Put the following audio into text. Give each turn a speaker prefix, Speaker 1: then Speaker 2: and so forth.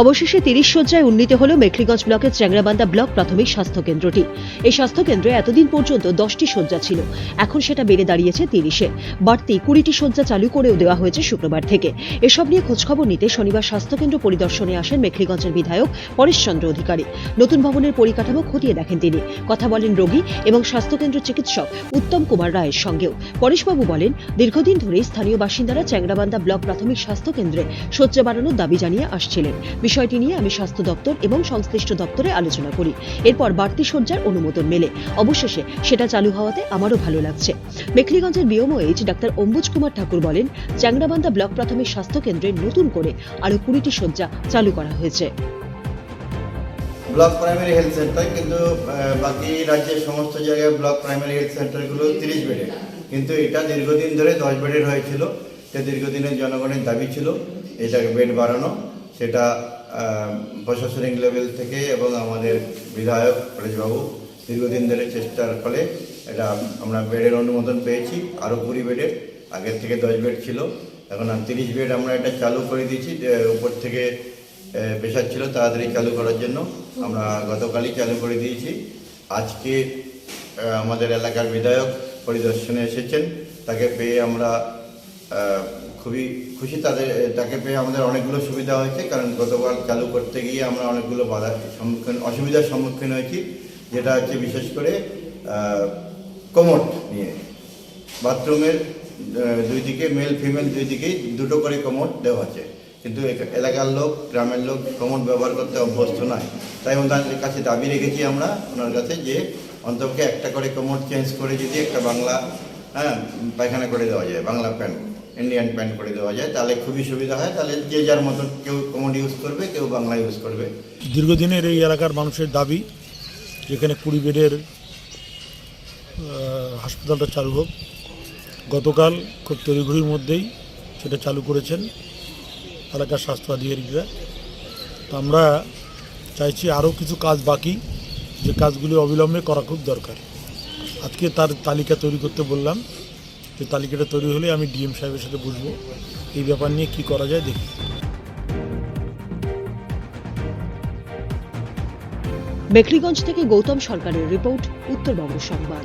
Speaker 1: অবশেষে তিরিশ শয্যায় উন্নীত হল মেখলিগঞ্জ ব্লকের চ্যাংরাবান্ধা ব্লক প্রাথমিক স্বাস্থ্য কেন্দ্রটি এই স্বাস্থ্য কেন্দ্রে এতদিন পর্যন্ত দশটি শয্যা ছিল। এখন সেটা বেড়ে দাঁড়িয়েছে তিরিশে। বাড়তি কুড়িটি শয্যা চালু করেও দেওয়া হয়েছে শুক্রবার থেকে। এসব নিয়ে খোঁজখবর নিতে শনিবার স্বাস্থ্যকেন্দ্র পরিদর্শনে আসেন মেখলিগঞ্জের বিধায়ক পরেশচন্দ্র অধিকারী। নতুন ভবনের পরিকাঠামো খতিয়ে দেখেন তিনি। কথা বলেন রোগী এবং স্বাস্থ্যকেন্দ্র চিকিৎসক উত্তম কুমার রায়ের সঙ্গেও। পরেশবাবু বলেন, দীর্ঘদিন ধরেই স্থানীয় বাসিন্দারা চ্যাংরাবান্ধা ব্লক প্রাথমিক স্বাস্থ্য কেন্দ্রে শয্যা বাড়ানোর দাবি জানিয়ে আসছিলেন। বিষয়টি নিয়ে আমি স্বাস্থ্য দপ্তর এবং সংশ্লিষ্ট দপ্তরে আলোচনা করি। এরপর বাড়তি শয্যার অনুমোদন মেলে। অবশেষে সেটা চালু হওয়াতে আমারও ভালো লাগছে। মেখলিগঞ্জের বিওমওএইচ ডাক্তার অম্বুজ কুমার ঠাকুর বলেন, চ্যাংরাবান্ধা ব্লক প্রাথমিক স্বাস্থ্য কেন্দ্রে নতুন করে আরও কুড়িটি শয্যা চালু করা হয়েছে।
Speaker 2: ব্লক প্রাইমারি হেলথ সেন্টার, কিন্তু বাকি রাজ্যের সমস্ত জায়গায় ব্লক প্রাইমারি হেলথ সেন্টারগুলো তিরিশ বেডের। কিন্তু এটা দীর্ঘদিন ধরে দশ বেডের হয়েছিল। এটা দীর্ঘদিনের জনগণের দাবি ছিল এটাকে বেড বাড়ানো। সেটা প্রশাসনিক লেভেল থেকে এবং আমাদের বিধায়ক পরেশবাবু দীর্ঘদিন ধরে চেষ্টার ফলে এটা আমরা বেডের অনুমোদন পেয়েছি আরও কুড়ি বেডের, আগের থেকে দশ বেড ছিল। এখন আর তিরিশ বেড আমরা এটা চালু করে দিয়েছি উপর থেকে প্রেশার ছিল তাড়াতাড়ি চালু করার জন্য। আমরা গতকালই চালু করে দিয়েছি। আজকে আমাদের এলাকার বিধায়ক পরিদর্শনে এসেছেন। তাকে পেয়ে আমরা খুবই খুশি তাদের তাকে পেয়ে আমাদের অনেকগুলো সুবিধা হয়েছে, কারণ গতবার চালু করতে গিয়ে আমরা অনেকগুলো বাধার সম্মুখীন, অসুবিধার সম্মুখীন হয়েছি, যেটা হচ্ছে বিশেষ করে কোমট নিয়ে। বাথরুমের দুই দিকে, মেল, ফিমেল দুই দিকেই দুটো করে কমোড দেওয়া আছে কিন্তু এলাকার লোক, গ্রামের লোক কমোড ব্যবহার করতে অভ্যস্ত নয়। তাই ওনাদের কাছে দাবি রেখেছি আমরা, ওনার কাছে যে, অন্তপক্ষে একটা করে কমোড চেঞ্জ করে যদি একটা বাংলা হ্যাঁ পায়খানা করে দেওয়া যায়, বাংলা প্যান্ট। ইন্ডিয়ান প্যান্ট করে দেওয়া যায়, তাহলে খুবই সুবিধা হয়। তাহলে যে যার মতন কেউ কমোড ইউজ করবে, কেউ বাংলা ইউজ করবে।
Speaker 3: দীর্ঘদিনের এই এলাকার মানুষের দাবি, যেখানে কুড়ি বেডের হাসপাতালটা চালু হোক, গতকাল খুব তড়িঘড়ির মধ্যেই সেটা চালু করেছেন এলাকার স্বাস্থ্য আধিকারিকরা। তো আমরা চাইছি আরও কিছু কাজ বাকি, যে কাজগুলি অবিলম্বে করা খুব দরকার। আজকে তার তালিকা তৈরি করতে বললাম। যে তালিকাটা তৈরি হলে আমি ডিএম সাহেবের সাথে বুঝব এই ব্যাপার নিয়ে কি করা যায় দেখি।
Speaker 1: মেখলিগঞ্জ থেকে গৌতম সরকারের রিপোর্ট, উত্তরবঙ্গ সংবাদ।